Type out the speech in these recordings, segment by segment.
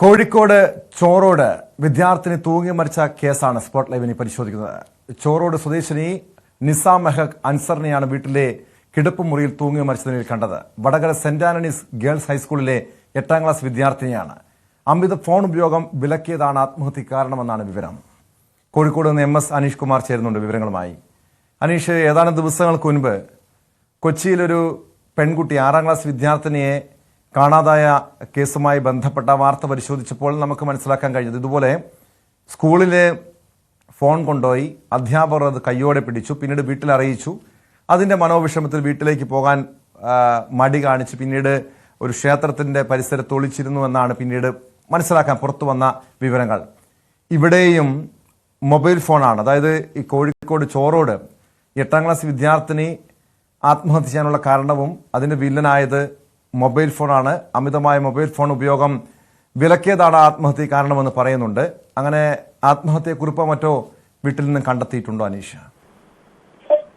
കോഴിക്കോട് ചോറോട് വിദ്യാർത്ഥിനി തൂങ്ങി മരിച്ച കേസാണ് സ്പോട്ട് ലൈവിനെ പരിശോധിക്കുന്നത്. ചോറോട് സ്വദേശിനി നിസാം മെഹക് അൻസറിനെയാണ് വീട്ടിലെ കിടപ്പ് മുറിയിൽ തൂങ്ങി മരിച്ച നിലയിൽ കണ്ടത്. വടകര സെന്റ് ആന്റണീസ് ഗേൾസ് ഹൈസ്കൂളിലെ എട്ടാം ക്ലാസ് വിദ്യാർത്ഥിനിയാണ്. അമിത ഫോൺ ഉപയോഗം വിലക്കിയതാണ് ആത്മഹത്യ കാരണമെന്നാണ് വിവരം. കോഴിക്കോട് നിന്ന് എം എസ് അനീഷ് കുമാർ ചേരുന്നുണ്ട് വിവരങ്ങളുമായി. അനീഷ് ഏതാനും ദിവസങ്ങൾക്ക് മുൻപ് കൊച്ചിയിലൊരു പെൺകുട്ടി ആറാം ക്ലാസ് വിദ്യാർത്ഥിനിയെ കാണാതായ കേസുമായി ബന്ധപ്പെട്ട വാർത്ത പരിശോധിച്ചപ്പോൾ നമുക്ക് മനസ്സിലാക്കാൻ കഴിഞ്ഞത് ഇതുപോലെ സ്കൂളിലെ ഫോൺ കൊണ്ടുപോയി അധ്യാപകർ അത് കയ്യോടെ പിടിച്ചു പിന്നീട് വീട്ടിൽ അറിയിച്ചു. അതിന്റെ മനോവിഷമത്തിൽ വീട്ടിലേക്ക് പോകാൻ മടി കാണിച്ച് പിന്നീട് ഒരു ക്ഷേത്രത്തിന്റെ പരിസരത്ത് ഒളിച്ചിരുന്നു എന്നാണ് പിന്നീട് മനസ്സിലാക്കാൻ പുറത്തു വന്ന വിവരങ്ങൾ. ഇവിടെയും മൊബൈൽ ഫോണാണ്. അതായത് ഈ കോഴിക്കോട് ചോറോട് എട്ടാം ക്ലാസ് വിദ്യാർത്ഥിനി ആത്മഹത്യ ചെയ്യാനുള്ള കാരണവും അതിന്റെ വില്ലനായത് മൊബൈൽ ഫോണാണ്. അമിതമായ മൊബൈൽ ഫോൺ ഉപയോഗം വിലക്കിയതാണ് ആത്മഹത്യ കാരണമെന്ന് പറയുന്നുണ്ട്. അങ്ങനെ ആത്മഹത്യക്കുറിപ്പോ മറ്റോ വീട്ടിൽ നിന്ന് കണ്ടെത്തിയിട്ടുണ്ടോ അനീഷ?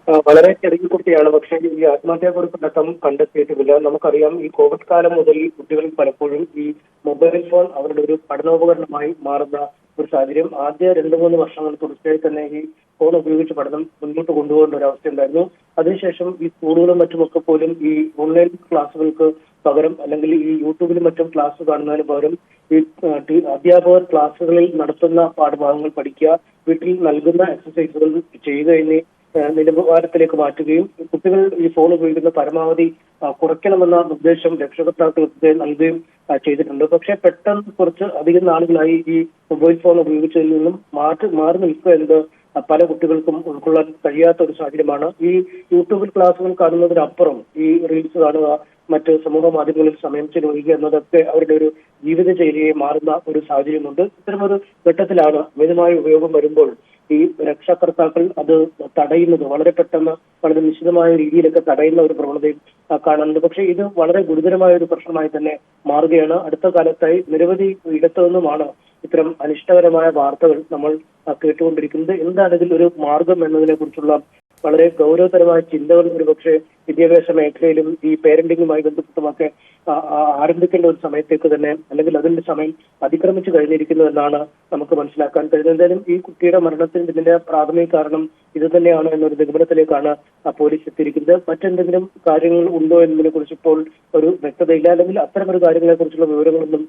വളരെ ചെറിയ കുട്ടിയാണ്. പക്ഷേ ഈ ആത്മഹത്യാക്കുറിപ്പ് അടക്കം കണ്ടെത്തിയിട്ടുമില്ല നമുക്കറിയാം ഈ കോവിഡ് കാലം മുതൽ ഈ കുട്ടികളിൽ പലപ്പോഴും ഈ മൊബൈൽ ഫോൺ അവരുടെ ഒരു പഠനോപകരണമായി മാറുന്ന ഒരു സാഹചര്യം. ആദ്യ രണ്ടു മൂന്ന് വർഷങ്ങൾ തുടർച്ചയായി തന്നെ ഈ ഫോൺ ഉപയോഗിച്ച് പഠനം മുന്നോട്ട് കൊണ്ടുപോകേണ്ട ഒരു അവസ്ഥ ഉണ്ടായിരുന്നു അതിനുശേഷം ഈ സ്കൂളുകളും മറ്റുമൊക്കെ പോലും ഈ ഓൺലൈൻ ക്ലാസ്സുകൾക്ക് പകരം അല്ലെങ്കിൽ ഈ യൂട്യൂബിലും മറ്റും ക്ലാസ് കാണുന്നതിന് പകരം ഈ അധ്യാപകർ ക്ലാസ്സുകളിൽ നടത്തുന്ന പാഠഭാഗങ്ങൾ പഠിക്കുക വീട്ടിൽ നൽകുന്ന എക്സസൈസുകൾ ചെയ്യുക എന്നീ നിലവാരത്തിലേക്ക് മാറ്റുകയും കുട്ടികൾ ഈ ഫോൺ ഉപയോഗിക്കുന്ന പരമാവധി കുറയ്ക്കണമെന്ന നിർദ്ദേശം രക്ഷകർത്താക്കൾക്ക് നൽകുകയും ചെയ്തിട്ടുണ്ട്. പക്ഷേ പെട്ടെന്ന് കുറച്ച് അധികം നാളുകളായി ഈ മൊബൈൽ ഫോൺ ഉപയോഗിച്ചതിൽ നിന്നും മാറ്റി മാറി നിൽക്കുക എന്നത് പല കുട്ടികൾക്കും ഉൾക്കൊള്ളാൻ കഴിയാത്ത ഒരു സാഹചര്യമാണ്. ഈ യൂട്യൂബിൽ ക്ലാസ്സുകൾ കാണുന്നതിനപ്പുറം ഈ റീൽസ് കാണുക മറ്റ് സമൂഹ മാധ്യമങ്ങളിൽ സമയം ചെലവഴിക്കുക എന്നതൊക്കെ അവരുടെ ഒരു ജീവിതചര്യയെ മാറുന്ന ഒരു സാഹചര്യമുണ്ട്. ഇത്തരമൊരു ഘട്ടത്തിലാണ് അമിതമായ ഉപയോഗം വരുമ്പോൾ ഈ രക്ഷാകർത്താക്കൾ അത് തടയുന്നത്. വളരെ പെട്ടെന്ന് വളരെ നിശ്ചിതമായ രീതിയിലൊക്കെ തടയുന്ന ഒരു പ്രവണതയും കാണുന്നുണ്ട്. പക്ഷേ ഇത് വളരെ ഗുരുതരമായ ഒരു പ്രശ്നമായി തന്നെ മാറുകയാണ്. അടുത്ത കാലത്തായി നിരവധി ഇടത്തു നിന്നുമാണ് ഇത്തരം അനിഷ്ടകരമായ വാർത്തകൾ നമ്മൾ കേട്ടുകൊണ്ടിരിക്കുന്നത്. എന്താണ് ഇതിൽ ഒരു മാർഗം എന്നതിനെ കുറിച്ചുള്ള വളരെ ഗൗരവതരമായ ചിന്തകൾ ഒരുപക്ഷെ വിദ്യാഭ്യാസ മേഖലയിലും ഈ പേരന്റിങ്ങുമായി ബന്ധപ്പെട്ടുമൊക്കെ ആരംഭിക്കേണ്ട ഒരു സമയത്തേക്ക് തന്നെ അല്ലെങ്കിൽ അതിന്റെ സമയം അതിക്രമിച്ചു കഴിഞ്ഞിരിക്കുന്നു എന്നാണ് നമുക്ക് മനസ്സിലാക്കാൻ കഴിയും എന്തായാലും ഈ കുട്ടിയുടെ മരണത്തിന് ഇതിന്റെ പ്രാഥമിക കാരണം ഇത് തന്നെയാണ് എന്നൊരു നിഗമനത്തിലേക്കാണ് പോലീസ് എത്തിയിരിക്കുന്നത്. മറ്റെന്തെങ്കിലും കാര്യങ്ങൾ ഉണ്ടോ എന്നതിനെ കുറിച്ച് ഇപ്പോൾ ഒരു വ്യക്തതയില്ല. അല്ലെങ്കിൽ അത്തരമൊരു കാര്യങ്ങളെ കുറിച്ചുള്ള വിവരങ്ങളൊന്നും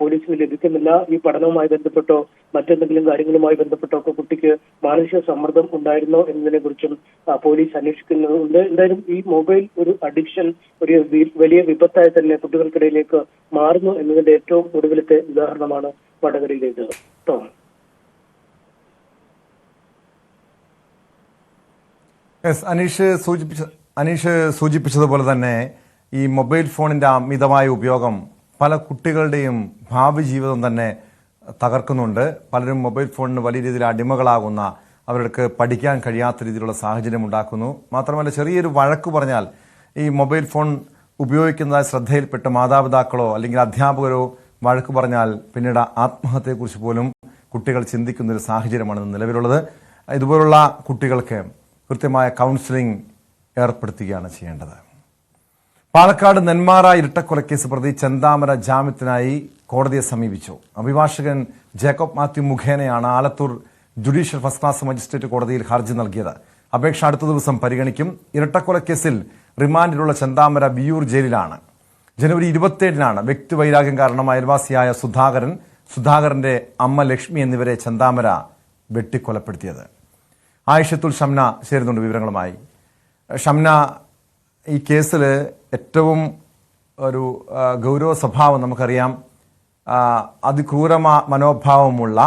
പോലീസിന് ലഭിക്കുന്നില്ല. ഈ പഠനവുമായി ബന്ധപ്പെട്ടോ മറ്റെന്തെങ്കിലും കാര്യങ്ങളുമായി ബന്ധപ്പെട്ടോ ഒക്കെ കുട്ടിക്ക് മാനസിക സമ്മർദ്ദം ഉണ്ടായിരുന്നോ എന്നതിനെ കുറിച്ചും പോലീസ് അന്വേഷിക്കുന്നുണ്ട്. എന്തായാലും ഈ മൊബൈൽ ഒരു അഡിക്ഷൻ ഒരു വലിയ വിപത്തായി തന്നെ കുട്ടികൾക്കിടയിലേക്ക് മാറുന്നു എന്നതിന്റെ ഏറ്റവും ഒടുവിലത്തെ ഉദാഹരണമാണ് വടകരയിലേത് ടോം യെസ് അനീഷ് സൂചിപ്പിച്ച അനീഷ് സൂചിപ്പിച്ചതുപോലെ തന്നെ ഈ മൊബൈൽ ഫോണിന്റെ അമിതമായ ഉപയോഗം പല കുട്ടികളുടെയും ഭാവി ജീവിതം തന്നെ തകർക്കുന്നുണ്ട്. പലരും മൊബൈൽ ഫോണിന് വലിയ രീതിയിൽ അടിമകളാകുന്ന അവർക്ക് പഠിക്കാൻ കഴിയാത്ത രീതിയിലുള്ള സാഹചര്യം ഉണ്ടാക്കുന്നു. മാത്രമല്ല ചെറിയൊരു വഴക്ക് പറഞ്ഞാൽ ഈ മൊബൈൽ ഫോൺ ഉപയോഗിക്കുന്നതായി ശ്രദ്ധയിൽപ്പെട്ട് മാതാപിതാക്കളോ അല്ലെങ്കിൽ അധ്യാപകരോ വഴക്ക് പറഞ്ഞാൽ പിന്നീട് ആത്മഹത്യയെക്കുറിച്ച് പോലും കുട്ടികൾ ചിന്തിക്കുന്ന ഒരു സാഹചര്യമാണ് നിലവിലുള്ളത്. ഇതുപോലുള്ള കുട്ടികൾക്ക് കൃത്യമായ കൗൺസിലിംഗ് ഏർപ്പെടുത്തുകയാണ് ചെയ്യേണ്ടത്. പാലക്കാട് നെന്മാറ ഇരട്ടക്കൊലക്കേസ് പ്രതി ചെന്താമര ജാമ്യത്തിനായി കോടതിയെ സമീപിച്ചു. അഭിഭാഷകൻ ജേക്കബ് മാത്യു മുഖേനയാണ് Alathur judicial first class magistrate കോടതിയിൽ ഹർജി നൽകിയത്. അപേക്ഷ അടുത്ത ദിവസം പരിഗണിക്കും. ഇരട്ടക്കൊലക്കേസിൽ റിമാൻഡിലുള്ള ചെന്താമര വിയൂർ ജയിലിലാണ്. ജനുവരി ഇരുപത്തിയേഴിനാണ് വ്യക്തിവൈരാഗ്യം കാരണം അയൽവാസിയായ സുധാകരൻ സുധാകരന്റെ അമ്മ ലക്ഷ്മി എന്നിവരെ ചന്താമര വെട്ടിക്കൊലപ്പെടുത്തിയത്. ആയിഷത്തുൽ ഷംന ചേരുന്നുണ്ട് വിവരങ്ങളുമായി. ഷംന ഈ കേസിൽ ഏറ്റവും ഒരു ഗൗരവ സ്വഭാവം നമുക്കറിയാം. അതിക്രൂരമാ മനോഭാവമുള്ള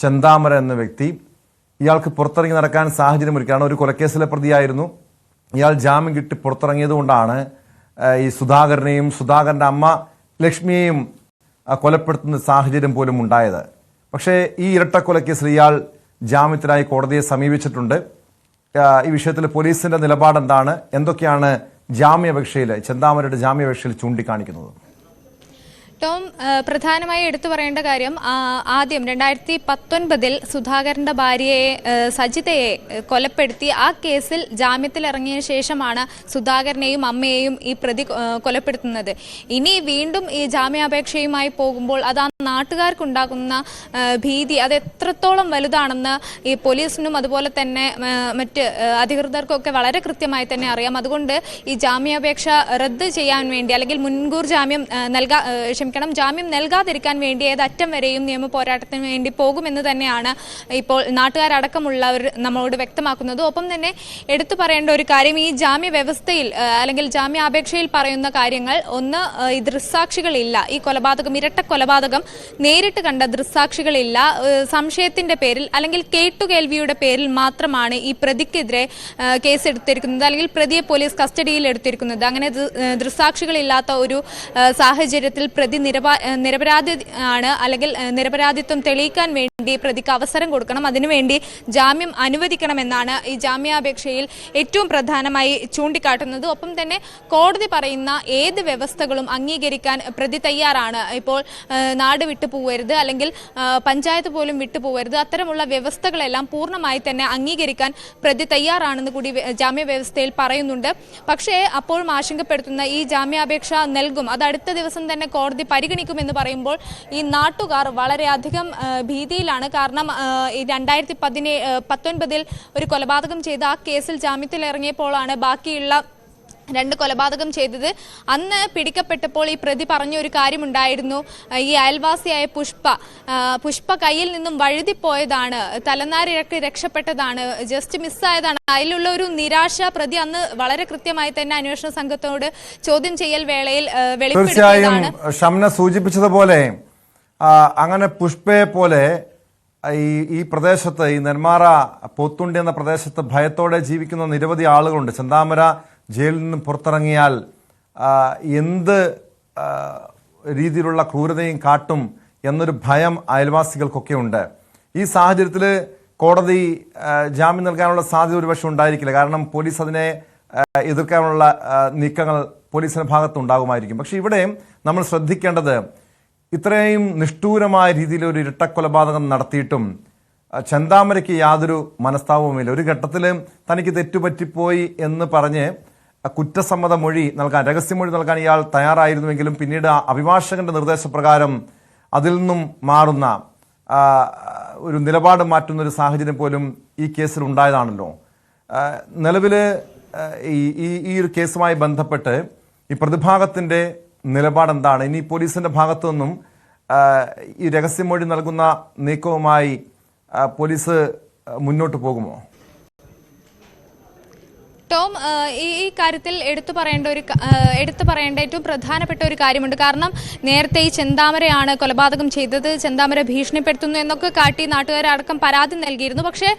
ചന്താമര എന്ന വ്യക്തി ഇയാൾക്ക് പുറത്തിറങ്ങി നടക്കാൻ സാഹചര്യം ഒരുക്കുകയാണ്. ഒരു കൊലക്കേസിലെ പ്രതിയായിരുന്നു. ഇയാൾ ജാമ്യം കിട്ടി പുറത്തിറങ്ങിയത് കൊണ്ടാണ് ആ, ഈ സുധാകരനെയും സുധാകരന്റെ അമ്മ ലക്ഷ്മിയെയും കൊലപ്പെടുത്തുന്ന സാഹചര്യം പോലും ഉണ്ടായത്. പക്ഷേ ഈ ഇരട്ടക്കൊലയ്ക്ക് ശ്രീയാൾ ജാമ്യത്തിനായി കോടതിയെ സമീപിച്ചിട്ടുണ്ട്. ഈ വിഷയത്തിൽ പോലീസിന്റെ നിലപാട് എന്താണ് എന്തൊക്കെയാണ് ജാമ്യാപേക്ഷയിൽ ചെന്താമരയുടെ ജാമ്യാപേക്ഷയിൽ ചൂണ്ടിക്കാണിക്കുന്നത്? ടോം പ്രധാനമായി എടുത്തു പറയേണ്ട കാര്യം ആദ്യം രണ്ടായിരത്തി പത്തൊൻപതിൽ സുധാകരന്റെ ഭാര്യയെ സജിതയെ കൊലപ്പെടുത്തി. ആ കേസിൽ ജാമ്യത്തിൽ ഇറങ്ങിയ ശേഷമാണ് സുധാകരനെയും അമ്മയെയും ഈ പ്രതി കൊലപ്പെടുത്തുന്നത്. ഇനി വീണ്ടും ഈ ജാമ്യാപേക്ഷയുമായി പോകുമ്പോൾ അത് ആ നാട്ടുകാർക്കുണ്ടാകുന്ന ഭീതി അത് എത്രത്തോളം വലുതാണെന്ന് ഈ പോലീസിനും അതുപോലെ തന്നെ മറ്റ് അധികൃതർക്കൊക്കെ വളരെ കൃത്യമായി തന്നെ അറിയാം. അതുകൊണ്ട് ഈ ജാമ്യാപേക്ഷ റദ്ദ് ചെയ്യാൻ വേണ്ടി അല്ലെങ്കിൽ മുൻകൂർ ജാമ്യം നൽകാ ക്ഷമിക്കണം. ജാമ്യം നൽകാതിരിക്കാൻ വേണ്ടി ഏതറ്റം വരെയും നിയമ പോരാട്ടത്തിന് വേണ്ടി പോകുമെന്ന് തന്നെയാണ് ഇപ്പോൾ നാട്ടുകാരടക്കമുള്ളവർ നമ്മളോട് വ്യക്തമാക്കുന്നത്. ഒപ്പം തന്നെ എടുത്തു പറയേണ്ട ഒരു കാര്യം ഈ ജാമ്യ വ്യവസ്ഥയിൽ അല്ലെങ്കിൽ ജാമ്യാപേക്ഷയിൽ പറയുന്ന കാര്യങ്ങൾ ഒന്ന് ഈ ദൃസാക്ഷികളില്ല ഈ കൊലപാതകം ഇരട്ട കൊലപാതകം നേരിട്ട് കണ്ട ദൃസാക്ഷികളില്ല സംശയത്തിന്റെ പേരിൽ അല്ലെങ്കിൽ കേട്ടുകേൾവിയുടെ പേരിൽ മാത്രമാണ് ഈ പ്രതിക്കെതിരെ കേസ് എടുത്തിരിക്കുന്നത് അല്ലെങ്കിൽ പ്രതിയെ പോലീസ് കസ്റ്റഡിയിൽ എടുത്തിരിക്കുന്നത് അങ്ങനെ ദൃസാക്ഷികളില്ലാത്ത ഒരു സാഹചര്യത്തിൽ പ്രതി നിരപാ നിരപരാധി ആണ് അല്ലെങ്കിൽ നിരപരാധിത്വം തെളിയിക്കാൻ വേണ്ടി പ്രതിക്ക് അവസരം കൊടുക്കണം. അതിനുവേണ്ടി ജാമ്യം അനുവദിക്കണമെന്നാണ് ഈ ജാമ്യാപേക്ഷയിൽ ഏറ്റവും പ്രധാനമായി ചൂണ്ടിക്കാട്ടുന്നത്. ഒപ്പം തന്നെ കോടതി പറയുന്ന ഏത് വ്യവസ്ഥകളും അംഗീകരിക്കാൻ പ്രതി തയ്യാറാണ്. ഇപ്പോൾ നാട് വിട്ടു പോവരുത് അല്ലെങ്കിൽ പഞ്ചായത്ത് പോലും വിട്ടു പോവരുത്. അത്തരമുള്ള വ്യവസ്ഥകളെല്ലാം പൂർണമായി തന്നെ അംഗീകരിക്കാൻ പ്രതി തയ്യാറാണെന്ന് കൂടി ജാമ്യ വ്യവസ്ഥയിൽ പറയുന്നുണ്ട്. പക്ഷേ അപ്പോഴും ആശങ്കപ്പെടുത്തുന്ന ഈ ജാമ്യാപേക്ഷ നൽകും. അത് അടുത്ത ദിവസം തന്നെ കോടതി പരിഗണിക്കുമെന്ന് പറയുമ്പോൾ ഈ നാട്ടുകാർ വളരെയധികം ഭീതിയിലാണ്. കാരണം രണ്ടായിരത്തി പതിനേ പത്തൊൻപതിൽ ഒരു കൊലപാതകം ചെയ്ത ആ കേസിൽ ജാമ്യത്തിൽ ഇറങ്ങിയപ്പോഴാണ് ബാക്കിയുള്ള രണ്ട് കൊലപാതകം ചെയ്തത്. അന്ന് പിടിക്കപ്പെട്ടപ്പോൾ ഈ പ്രതി പറഞ്ഞ ഒരു കാര്യമുണ്ടായിരുന്നു. ഈ അയൽവാസിയായ പുഷ്പ പുഷ്പ കയ്യിൽ നിന്നും വഴുതിപ്പോയതാണ്. തലനാരിഴക്ക് രക്ഷപ്പെട്ടതാണ്. ജസ്റ്റ് മിസ്സായതാണ്. അതിലുള്ള ഒരു നിരാശ പ്രതി അന്ന് വളരെ കൃത്യമായി തന്നെ അന്വേഷണ സംഘത്തോട് ചോദ്യം ചെയ്യൽ വേളയിൽ തീർച്ചയായും ഷംന സൂചിപ്പിച്ചതുപോലെ അങ്ങനെ പുഷ്പയെ പോലെ ഈ ഈ പ്രദേശത്ത് ഈ നെന്മാറ പോത്തുണ്ടി എന്ന പ്രദേശത്ത് ഭയത്തോടെ ജീവിക്കുന്ന നിരവധി ആളുകളുണ്ട്. ചെന്താമര ജയിലിൽ നിന്നും പുറത്തിറങ്ങിയാൽ എന്ത് രീതിയിലുള്ള ക്രൂരതയും കാട്ടും എന്നൊരു ഭയം അയൽവാസികൾക്കൊക്കെ ഉണ്ട്. ഈ സാഹചര്യത്തിൽ കോടതി ജാമ്യം നൽകാനുള്ള സാധ്യത ഒരുപക്ഷെ ഉണ്ടായിരിക്കില്ല. കാരണം പോലീസ് അതിനെ എതിർക്കാനുള്ള നീക്കങ്ങൾ പോലീസിന്റെ ഭാഗത്ത് ഉണ്ടാകുമായിരിക്കും പക്ഷെ ഇവിടെ നമ്മൾ ശ്രദ്ധിക്കേണ്ടത് ഇത്രയും നിഷ്ഠൂരമായ രീതിയിൽ ഒരു ഇരട്ടക്കൊലപാതകം നടത്തിയിട്ടും ചന്താമരയ്ക്ക് യാതൊരു മനസ്താപവുമില്ല ഒരു ഘട്ടത്തിൽ തനിക്ക് തെറ്റുപറ്റിപ്പോയി എന്ന് പറഞ്ഞ് കുറ്റസമ്മത മൊഴി നൽകാൻ രഹസ്യമൊഴി നൽകാൻ ഇയാൾ തയ്യാറായിരുന്നുവെങ്കിലും പിന്നീട് അഭിഭാഷകന്റെ നിർദ്ദേശപ്രകാരം അതിൽ നിന്നും മാറുന്ന ഒരു നിലപാട് മാറ്റുന്ന ഒരു സാഹചര്യം പോലും ഈ കേസിൽ ഉണ്ടായതാണല്ലോ. നിലവിൽ ഈ ഈ- ഒരു കേസുമായി ബന്ധപ്പെട്ട് ഈ പ്രതിഭാഗത്തിന്റെ നിലപാട് എന്താണ് ഇനി പോലീസിന്റെ ഭാഗത്തു നിന്നും ഈ രഹസ്യമൊഴി നൽകുന്ന നീക്കവുമായി പോലീസ് മുന്നോട്ട് പോകുമോ? ടോം ഈ കാര്യത്തിൽ എടുത്തു പറയേണ്ട ഒരു എടുത്തു പറയേണ്ട ഏറ്റവും പ്രധാനപ്പെട്ട ഒരു കാര്യമുണ്ട്. കാരണം നേരത്തെ ഈ ചെന്താമരയാണ് കൊലപാതകം ചെയ്തത് ചെന്താമര ഭീഷണിപ്പെടുത്തുന്നു എന്നൊക്കെ കാട്ടി നാട്ടുകാരടക്കം പരാതി നൽകിയിരുന്നു. പക്ഷേ